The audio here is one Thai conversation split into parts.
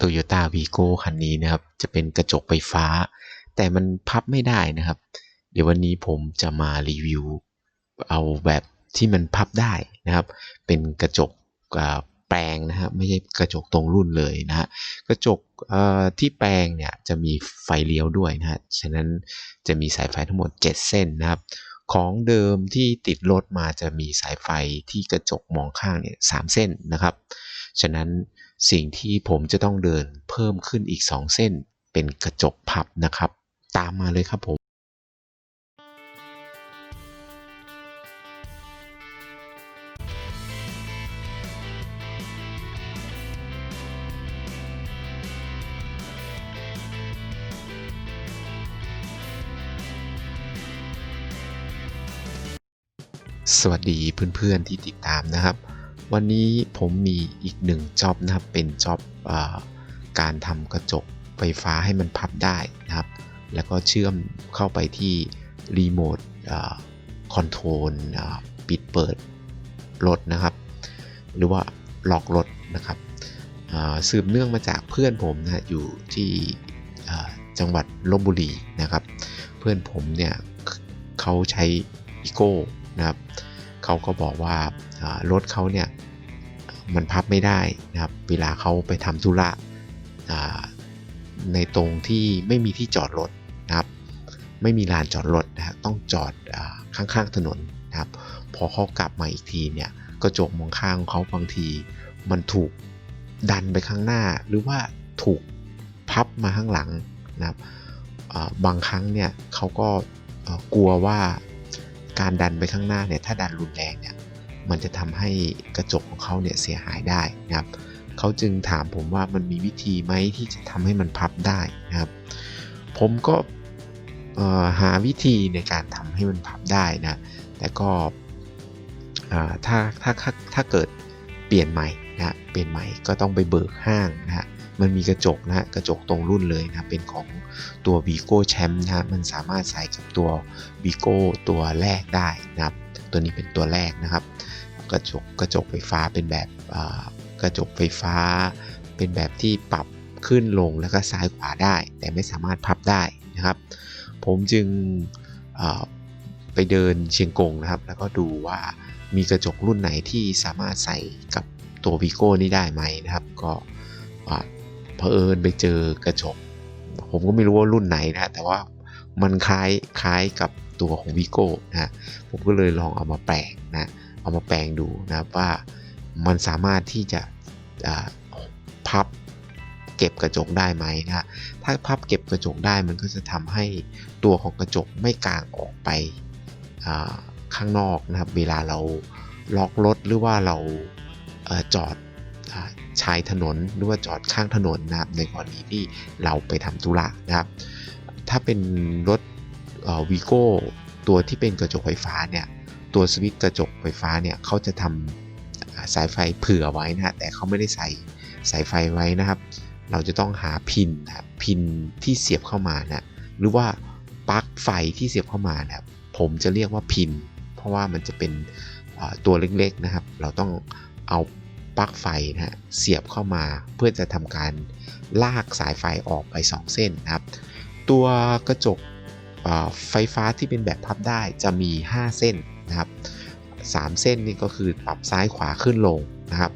Toyota Vigo คันนี้นะครับ จะเป็นกระจกไฟฟ้า แต่มันพับไม่ได้นะครับ เดี๋ยววันนี้ผมจะมารีวิว เอาแบบที่มันพับได้นะครับ เป็นกระจกแปลงนะครับไม่ใช่กระจกตรงรุ่นเลยนะฮะกระจกที่แปลงเนี่ยจะมีไฟเลี้ยวด้วยนะฮะฉะนั้นจะมีสายไฟทั้งหมด 7 เส้นนะครับ ของเดิมที่ติดรถมาจะมีสายไฟที่กระจกมองข้างเนี่ยสเส้นนะครับ ฉะนั้น สิ่งที่ผมจะต้องเดินเพิ่มขึ้นอีก 2 เส้น เป็นกระจกพับนะครับ ตามมาเลยครับผมสวัสดีเพื่อนๆที่ติดตามนะครับ วันนี้ผมมีอีกหนึ่งจ็อบนะครับ เป็นจ็อบการทำกระจกไฟฟ้าให้มันพับได้นะครับ แล้วก็เชื่อมเข้าไปที่รีโมทคอนโทรลปิดเปิดรถนะครับ หรือว่าล็อกรถนะครับสืบเนื่องมาจากเพื่อนผมนะอยู่ที่จังหวัดลบบุรีนะครับ เพื่อนผมเนี่ยเขาใช้อีโก้นะครับเขาก็บอกว่า รถเขาเนี่ยมันพับไม่ได้นะครับ เวลาเขาไปทำธุระในตรงที่ไม่มีที่จอดรถนะครับ ไม่มีลานจอดรถนะครับต้องจอดข้างๆถนนนะครับ พอเขากลับมาอีกทีเนี่ยกระจกมองข้างของเขาบางที มันถูกดันไปข้างหน้า หรือว่าถูกพับมาข้างหลังนะครับบางครั้งเนี่ยเขาก็กลัวว่าการดันไปข้างหน้าเนี่ยถ้าดันรุนแรงเนี่ย มันจะทำให้กระจกของเขาเนี่ยเสียหายได้นะครับเขาจึงถามผมว่ามันมีวิธีไหมที่จะทำให้มันพับได้นะครับ ผมก็หาวิธีในการทำให้มันพับได้นะแต่ก็ถ้าถ้าถ้าเกิดเปลี่ยนใหม่นะเปลี่ยนใหม่ก็ต้องไปเบิกห้างนะฮะมันมีกระจกนะกระจกตรงรุ่นเลยนะเป็นของตัว Vigo Champ นะมันสามารถใส่กับตัว Vigo ตัวแรกได้นะครับ ตัวนี้เป็นตัวแรกนะครับ กระจกกระจกไฟฟ้าเป็นแบบกระจกไฟฟ้า เป็นแบบที่ปรับขึ้นลงแล้วก็ซ้ายขวาได้ แต่ไม่สามารถพับได้นะครับ ผมจึงไปเดินเชียงกงนะครับ แล้วก็ดูว่ามีกระจกรุ่นไหนที่สามารถใส่กับตัว Vigo นี้ได้ไหมนะครับ ก็เผอิญไปเจอกระจก ผมก็ไม่รู้ว่ารุ่นไหนนะแต่ว่ามันคล้ายคล้ายกับตัวของวิโก้นะผมก็เลยลองเอามาแปลงนะ เอามาแปลงดูนะครับว่ามันสามารถที่จะพับเก็บกระจกได้ไหมนะถ้าพับเก็บกระจกได้มันก็จะทำให้ตัวของกระจกไม่กางออกไปข้างนอกนะครับเวลาเราล็อกรถหรือว่าเราจอดชายถนนหรือว่าจอดข้างถนนนะครับในกรณีที่เราไปทำธุระนะครับ ถ้าเป็นรถวีโก้ตัวที่เป็นกระจกไฟฟ้าเนี่ย ตัวสวิตช์กระจกไฟฟ้าเนี่ยเขาจะทำสายไฟเผื่อไว้นะฮะแต่เขาไม่ได้ใส่สายไฟไว้นะครับ เราจะต้องหาพินนะพินที่เสียบเข้ามานะหรือว่าปลั๊กไฟที่เสียบเข้ามานะผมจะเรียกว่าพิน เพราะว่ามันจะเป็นตัวเล็กๆนะครับ เราต้องเอาปลั๊กไฟนะฮะเสียบเข้ามาเพื่อจะทำการลากสายไฟออกไป 2 เส้นนะครับ ตัวกระจกไฟฟ้าที่เป็นแบบพับได้จะมี 5 เส้น นะครับ3เส้นนี่ก็คือปรับซ้ายขวาขึ้นลงนะครับ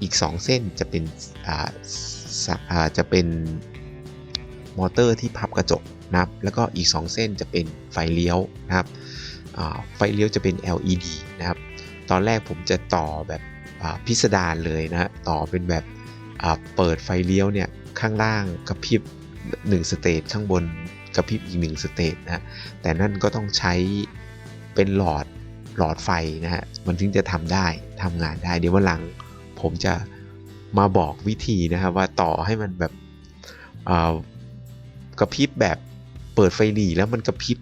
อีก 2 เส้นจะเป็นจะเป็นมอเตอร์ที่พับกระจกนะครับ แล้วก็อีก 2 เส้นจะเป็นไฟเลี้ยวนะครับไฟเลี้ยวจะเป็น LED นะครับ ตอนแรกผมจะต่อแบบพิสดารเลยนะต่อเป็นแบบเปิดไฟเลี้ยวเนี่ยข้างล่างกระพริบ1สเตจข้างบนกระพริบอีก1สเตจนะ แต่นั่นก็ต้องใช้เป็นหลอด หลอดไฟนะฮะมันถึงจะทำได้ทำงานได้ เดี๋ยววันหลังผมจะมาบอกวิธีนะครับว่าต่อให้มันแบบกระพริบแบบเปิดไฟหลีแล้วมันกระพริบ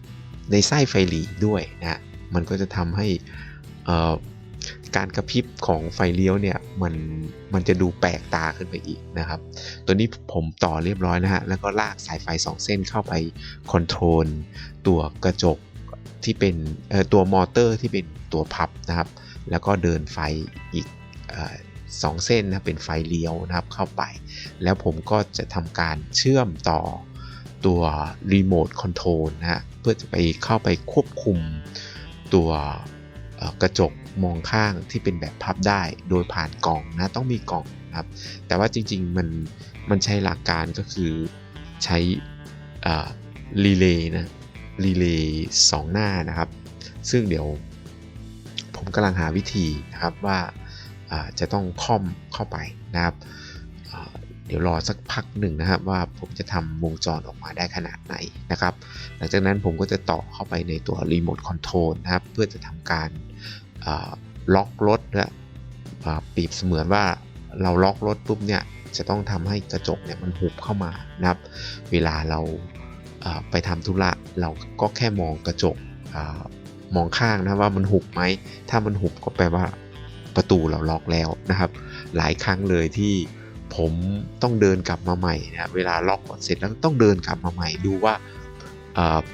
ในไส้ไฟหลีด้วยนะมันก็จะทำให้การกระพริบของไฟเลี้ยวเนี่ยมันมันจะดูแปลกตาขึ้นไปอีกนะครับ ตัวนี้ผมต่อเรียบร้อยนะฮะแล้วก็ลากสายไฟ 2 เส้นเข้าไปคอนโทรลตัวกระจก ที่เป็นตัวมอเตอร์ที่เป็นตัวพับนะครับ แล้วก็เดินไฟอีก2เส้นนะเป็นไฟเลี้ยวนะครับเข้าไป แล้วผมก็จะทำการเชื่อมต่อตัวรีโมทคอนโทรลนะฮะเพื่อจะไปเข้าไปควบคุมตัวกระจกมองข้างที่เป็นแบบพับได้โดยผ่านกล่องนะต้องมีกล่องนะครับ แต่ว่าจริงๆมันมันใช้หลักการก็คือใช้รีเลย์นะ รีเลย์สองหน้านะครับ ซึ่งเดี๋ยวผมกำลังหาวิธีนะครับว่าจะต้องค่อมเข้าไปนะครับเดี๋ยวรอสักพักหนึ่งนะครับว่าผมจะทำวงจรออกมาได้ขนาดไหนนะครับ หลังจากนั้นผมก็จะต่อเข้าไปในตัวรีโมทคอนโทรลนะครับ เพื่อจะทำการล็อกรถและปีบเสมือนว่าเราล็อกรถปุ๊บเนี่ยจะต้องทำให้กระจกเนี่ยมันหุบเข้ามานะครับ เวลาเรา ไปทำธุระเราก็แค่มองกระจกอมองข้างนะว่ามันหุบไหม ถ้ามันหุบก็แปลว่าประตูเราล็อกแล้วนะครับ หลายครั้งเลยที่ผมต้องเดินกลับมาใหม่นะเวลาล็อกเสร็จแล้วต้องเดินกลับมาใหม่ดูว่า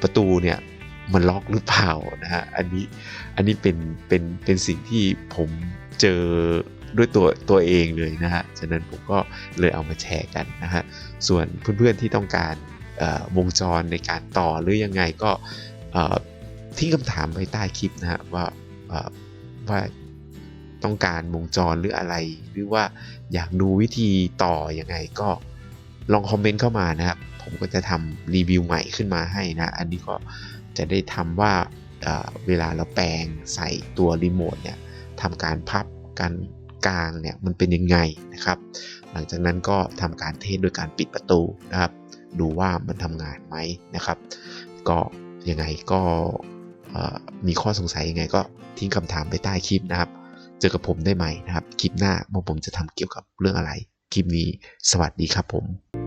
ประตูเนี่ยมันล็อกหรือเปล่านะฮะอันนี้อันนี้เป็นเป็นเป็นสิ่งที่ผมเจอด้วยตัวตัวเองเลยนะฮะฉะนั้นผมก็เลยเอามาแชร์กันนะฮะส่วนเพื่อนๆที่ต้องการ วงจรในการต่อหรือยังไงก็ทิ้งคำถามไว้ใต้คลิปนะฮะว่าว่าต้องการวงจรหรืออะไร หรือว่าอยากดูวิธีต่อยังไงก็ลองคอมเมนต์เข้ามานะครับ ผมก็จะทำรีวิวใหม่ขึ้นมาให้นะ อันนี้ก็จะได้ทำว่าเอ่อเวลาเราแปลงใส่ตัวรีโมทเนี่ยทำการพับการกลางเนี่ยมันเป็นยังไงนะครับ หลังจากนั้นก็ทำการเทสโดยการปิดประตูนะครับ ดูว่ามันทำงานไหมนะครับ ก็ยังไงก็มีข้อสงสัยยังไงก็ทิ้งคำถามไปใต้คลิปนะครับ เจอกับผมได้ใหม่นะครับ คลิปหน้าว่าผมจะทำเกี่ยวกับเรื่องอะไร คลิปนี้สวัสดีครับผม